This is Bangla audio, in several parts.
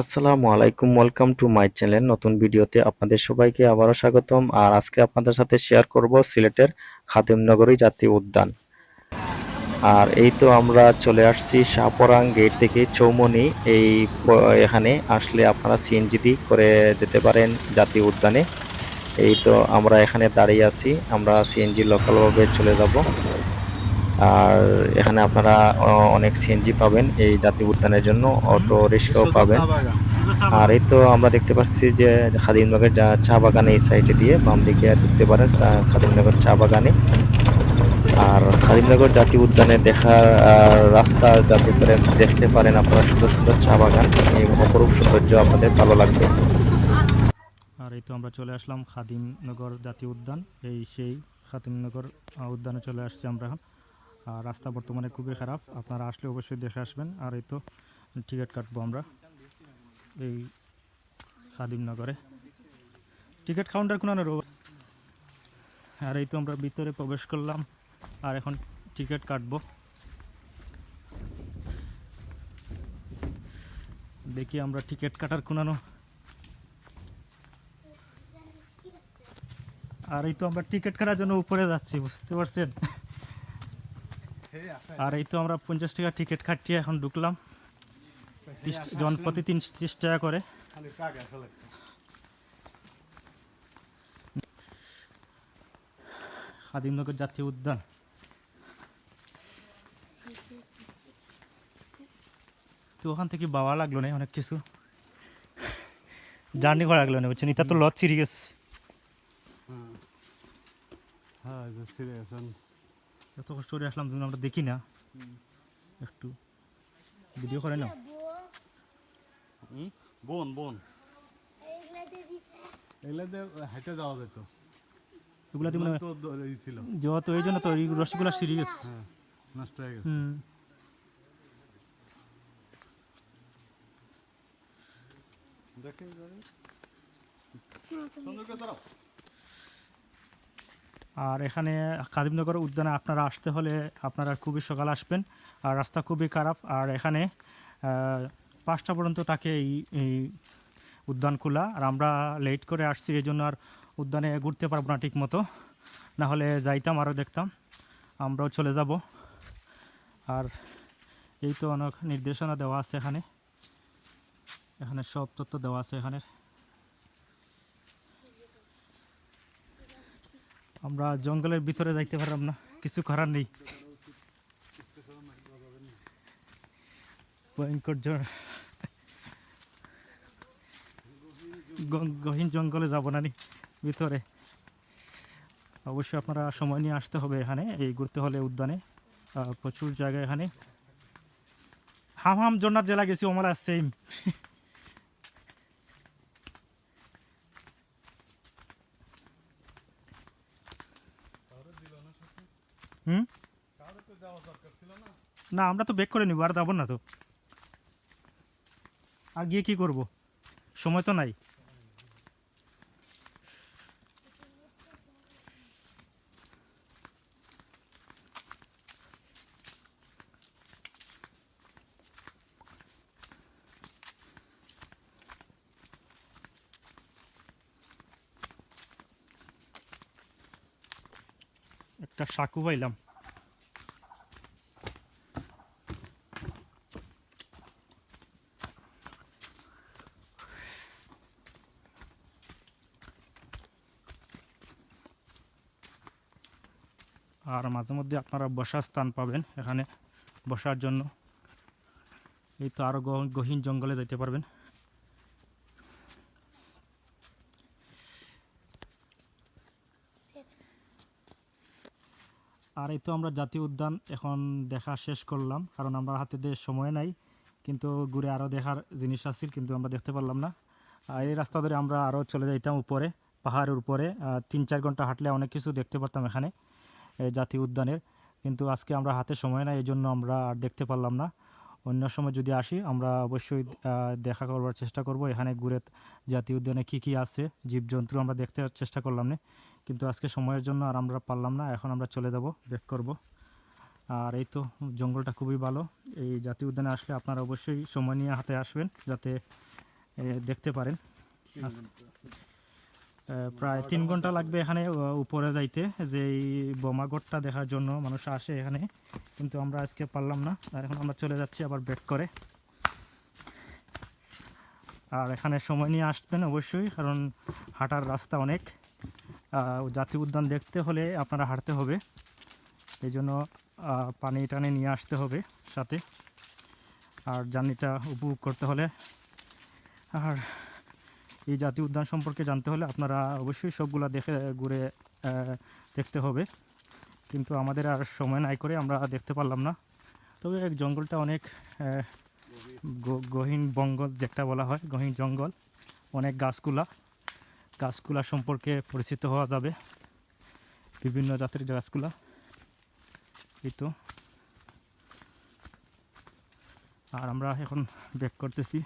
আসসালামু আলাইকুম ওয়েলকাম টু মাই চ্যানেল নতুন ভিডিওতে আপনাদের সবাইকে আবারও স্বাগতম। আর আজকে আপনাদের সাথে শেয়ার করব সিলেটের খাদিমনগরী জাতীয় উদ্যান। আর এই তো আমরা চলে আসছি শাহপরাং গেট থেকে চৌমনি এই এখানে আসলে আপনারা সিএনজি দিয়ে করে যেতে পারেন জাতীয় উদ্যানে। এই তো আমরা এখানে দাঁড়িয়ে আছি। আমরা সিএনজি লোকালভাবে চলে যাব। আর এখানে আপনারা অনেক সিএনজি পাবেন এই জাতীয় উদ্যানের জন্য অটো রিক্সাও পাবেন। আর এই তো আমরা দেখতে পাচ্ছি যে খাদিমনগর চা বাগান এই সাইডে দিয়ে বাম দিকে দেখতে পারেন খাদিমনগর চা বাগানে। আর খাদিমনগর জাতীয় উদ্যানে দেখার রাস্তা যাতে করে দেখতে পারেন আপনারা সুন্দর সুন্দর চা বাগান। এই অপরূপ সৌন্দর্য আপনাদের ভালো লাগবে। আর এই তো আমরা চলে আসলাম খাদিমনগর জাতীয় উদ্যান। এই সেই খাদিমনগর উদ্যানে চলে আসছি আমরা। আর রাস্তা বর্তমানে খুবই খারাপ। আপনারা আসলে অবশ্যই দেখে আসবেন। আর এই তো টিকিট কাটবো আমরা এই খাদিমনগরে টিকিট কাউন্টার কোনো আর এই তো আমরা ভিতরে প্রবেশ করলাম। আর এখন টিকিট কাটবো। দেখি আমরা টিকিট কাটার কোনানো আর এই তো আমরা টিকিট কাটার জন্য উপরে যাচ্ছি, বুঝতে পারছেন? আর এই তো আমরা পঞ্চাশ টাকা টিকিট কাটিয়ে এখন ঢুকলাম। তিরিশ টা- জন তিন তিরিশ টাকা করে। খাদিমনগর জাতীয় উদ্যান। তো ওখান থেকে বাবা লাগল না, অনেক কিছু। জার্নি করা লাগল না, বুঝছেন? এটা তো ছিঁড়ে গেছে হ্যাঁ গেছেন এত কষ্ট করে আসলাম তুমি আমরা দেখি না। একটু ভিডিও করে না বোন বোন। হেঁটে যাওয়া যেত। এগুলা দিয়ে তো ছিল। যেহেতু এই জন্য তো এই রসগুলা গেছে। হ্যাঁ নষ্ট হয়ে গেছে। হুম। সুন্দর করে দাঁড়াও আর এখানে কাদিমনগর উদ্যানে আপনারা আসতে হলে আপনারা খুবই সকাল আসবেন। আর রাস্তা খুবই খারাপ। আর এখানে পাঁচটা পর্যন্ত থাকে এই এই উদ্যান খোলা আর আমরা লেট করে আসছি এই জন্য আর উদ্যানে ঘুরতে পারব না ঠিক মতো না হলে যাইতাম আরও দেখতাম। আমরাও চলে যাব। আর এই তো অনেক নির্দেশনা দেওয়া আছে এখানে। এখানে সব তথ্য দেওয়া আছে এখানে আমরা জঙ্গলের ভিতরে যাইতে পারলাম না, কিছু করার নেই। ভয়ঙ্কর গহীন জঙ্গলে যাব না ভিতরে। অবশ্যই আপনারা সময় নিয়ে আসতে হবে এখানে, এই ঘুরতে হলে উদ্যানে। প্রচুর জায়গা এখানে। হাম হাম জন্নার জেলা গেছি, ওমালা সেম হুম? না, আমরা তো বেক করে নিব, আর যাব না তো। আর গিয়ে কী করব? সময় তো নাই। একটা সাকু পাইলাম। আর মাঝে মধ্যে আপনারা বসার স্থান পাবেন, এখানে বসার জন্য। এই তো আরও গহীন জঙ্গলে যেতে পারবেন। আর এই তো আমরা জাতীয় উদ্যান এখন দেখা শেষ করলাম, কারণ আমরা হাতে সময় নাই, কিন্তু ঘুরে আরও দেখার জিনিস আছিল কিন্তু আমরা দেখতে পারলাম না। এই রাস্তা ধরে আমরা আরও চলে যাইতাম উপরে, পাহাড়ের উপরে তিন চার ঘণ্টা হাঁটলে অনেক কিছু দেখতে পারতাম এখানে, এই জাতীয় উদ্যানের। কিন্তু আজকে আমরা হাতে সময় নাই এই জন্য আমরা আর দেখতে পারলাম না। অন্য সময় যদি আসি, আমরা অবশ্যই দেখা করবার চেষ্টা করব, এখানে ঘুরে জাতীয় উদ্যানে কী কী আছে, জীবজন্তু আমরা দেখতে চেষ্টা করলাম না। কিন্তু আজকে সময়ের জন্য আর আমরা পারলাম না, এখন আমরা চলে যাব ব্যাক করব। আর এই তো জঙ্গলটা খুবই ভালো। এই জাতীয় উদ্যানে আসলে আপনারা অবশ্যই সময় নিয়ে হাতে আসবেন যাতে দেখতে পারেন। প্রায় তিন ঘণ্টা লাগবে এখানে উপরে যাইতে, যে এই বোমাগড়টা দেখার জন্য মানুষ আসে এখানে। কিন্তু আমরা আজকে পারলাম না, আর এখন আমরা চলে যাচ্ছি আবার ব্যাক করে। আর এখানে সময় নিয়ে আসবেন অবশ্যই, কারণ হাঁটার রাস্তা অনেক। জাতীয় উদ্যান দেখতে হলে আপনারা হাঁটতে হবে। এই জন্য পানি টানে নিয়ে আসতে হবে সাথে। আর জার্নিটা উপভোগ করতে হলে। আর এই জাতীয় উদ্যান সম্পর্কে জানতে হলে আপনারা অবশ্যই সবগুলা দেখে, ঘুরে দেখতে হবে। কিন্তু আমাদের আর সময় নাই করে আমরা দেখতে পারলাম না। তবে জঙ্গলটা অনেক গহীন বঙ্গল যেটা বলা হয়, গহীন জঙ্গল, অনেক গাছগুলা। গাছগুলা সম্পর্কে পরিচিত হওয়া যাবে। বিভিন্ন জাতের গাছগুলা। এই তো। আর আমরা এখন ব্যাক করতেছি,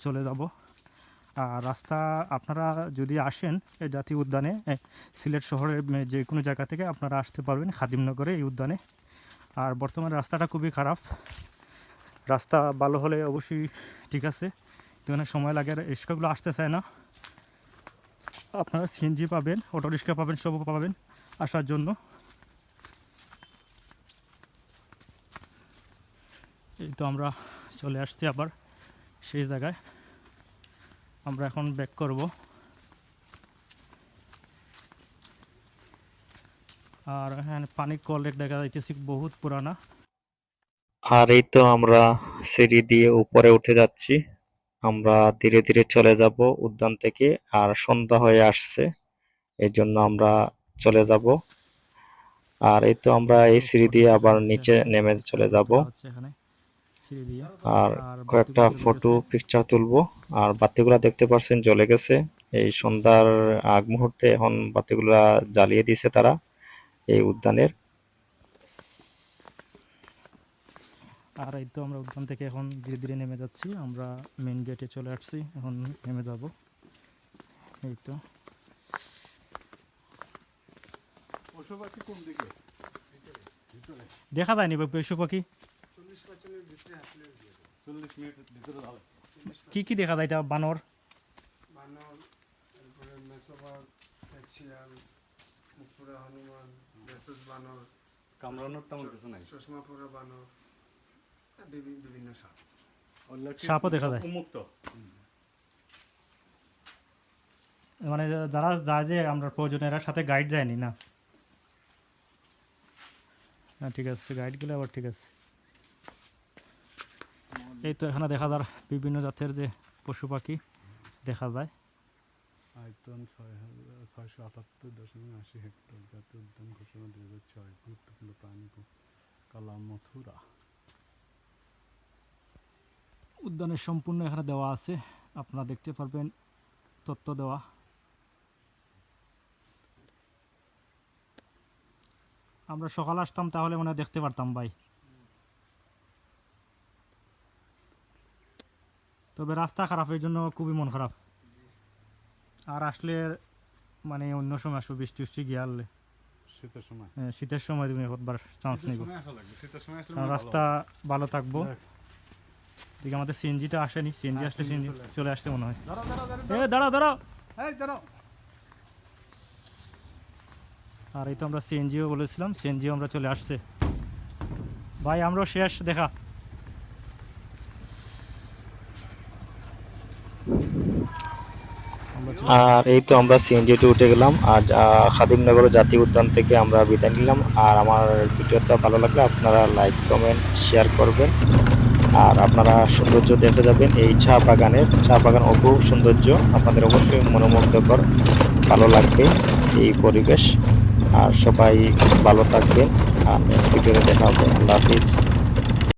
চলে যাব। আর রাস্তা, আপনারা যদি আসেন এই জাতীয় উদ্যানে সিলেট শহরের যে কোনো জায়গা থেকে আপনারা আসতে পারবেন খাদিমনগরে এই উদ্যানে। আর বর্তমানে রাস্তাটা খুবই খারাপ। রাস্তা ভালো হলে অবশ্যই ঠিক আছে। এখানে সময় লাগে আর রিক্সাগুলো আসতে চায় না। আপনারা সিএনজি পাবেন অটো রিক্সা পাবেন, সব পাবেন আসার জন্য। এই তো আমরা চলে আসছি আবার সেই জায়গায়। আমরা এখন ব্যাক করব। আর এখানে পানি কল দেখা যাইতেছি, বহুত পুরানা। আর এই তো আমরা সিঁড়ি দিয়ে উপরে উঠে যাচ্ছি। আমরা ধীরে ধীরে চলে যাব উদ্যান থেকে, আর সন্ধ্যা হয়ে আসছে এই জন্য আমরা চলে যাব। আর এই তো আমরা এই সিঁড়ি দিয়ে আবার নিচে নেমে চলে যাব। আর কয়েকটা ফটো পিকচার তুলবো। আর বাতিগুলা দেখতে পাচ্ছেন জ্বলে গেছে। এই সন্ধ্যার আগ মুহূর্তে এখন বাতিগুলা জ্বালিয়ে দিয়েছে তারা, এই উদ্যানের। আর এই তো আমরা উদ্যান থেকে এখন ধীরে ধীরে নেমে যাচ্ছি। আমরা মেন গেটে চলে আসছি। এখন নেমে যাব। এই তো। পশু পাখি দেখা যায়নি বা পশু পাখি কি কি দেখা যায় এটা? বানর? বানর কামড়ানোর তেমন কিছু নাই। চশমাপুরা বানর। বিভিন্ন সাপ সাপও দেখা যায়। উন্মুক্ত। মানে যারা যায় যে আমরা প্রয়োজনে এরা সাথে গাইড যায়নি না? ঠিক আছে গাইড গেলে আবার ঠিক আছে। এই তো এখানে দেখা যার বিভিন্ন জাতের যে পশু পাখি দেখা যায়। আয়তন ছয় হাজার ছয়শো আটাত্তর দশমিক আশি হেক্টর জাতীয় উদ্যান ঘোষণা দুই হাজার ছয় গুরুত্বপূর্ণ প্রাণী উদ্যানের সম্পূর্ণ এখানে দেওয়া আছে। আপনারা দেখতে পারবেন তথ্য দেওয়া। আমরা সকাল আসতাম তাহলে মনে দেখতে পারতাম ভাই। তবে রাস্তা খারাপ এই জন্য খুবই মন খারাপ। আর আসলে মানে অন্য সময় আসব বৃষ্টি উষ্টি গিয়ে আনলে। শীতের সময়? হ্যাঁ, শীতের সময় তুমি একবার চান্স নিব। আসলে হয় রাস্তা ভালো। থাকব। এদিকে আমাদের সিএনজিটা আসেনি সিএনজি হ্যাঁ, আসলে সিএনজি চলে আসছে। মনে হয়। দাঁড়াও দাঁড়াও এ দাঁড়াও দাঁড়াও। দাঁড়াও। আর এই তো আমরা সিএনজিও বলেছিলাম সিএনজিও আমরা চলে আসছে। ভাই আমরাও শেষ দেখা। আর এই তো আমরা সিএনজিতে উঠে গেলাম আর খাদিমনগর জাতীয় উদ্যান থেকে আমরা বিদায় নিলাম। আর আমার ভিডিওটা ভালো লাগলে আপনারা লাইক কমেন্ট শেয়ার করবেন। আর আপনারা সৌন্দর্য দেখতে যাবেন এই চা বাগানের চা বাগান অপূর্ব সৌন্দর্য। আপনাদের অবশ্যই মনোমুগ্ধকর, ভালো লাগবে এই পরিবেশ। আর সবাই ভালো থাকবেন। আর নেক্সট ভিডিওতে দেখা হবে। আল্লাহ হাফিজ।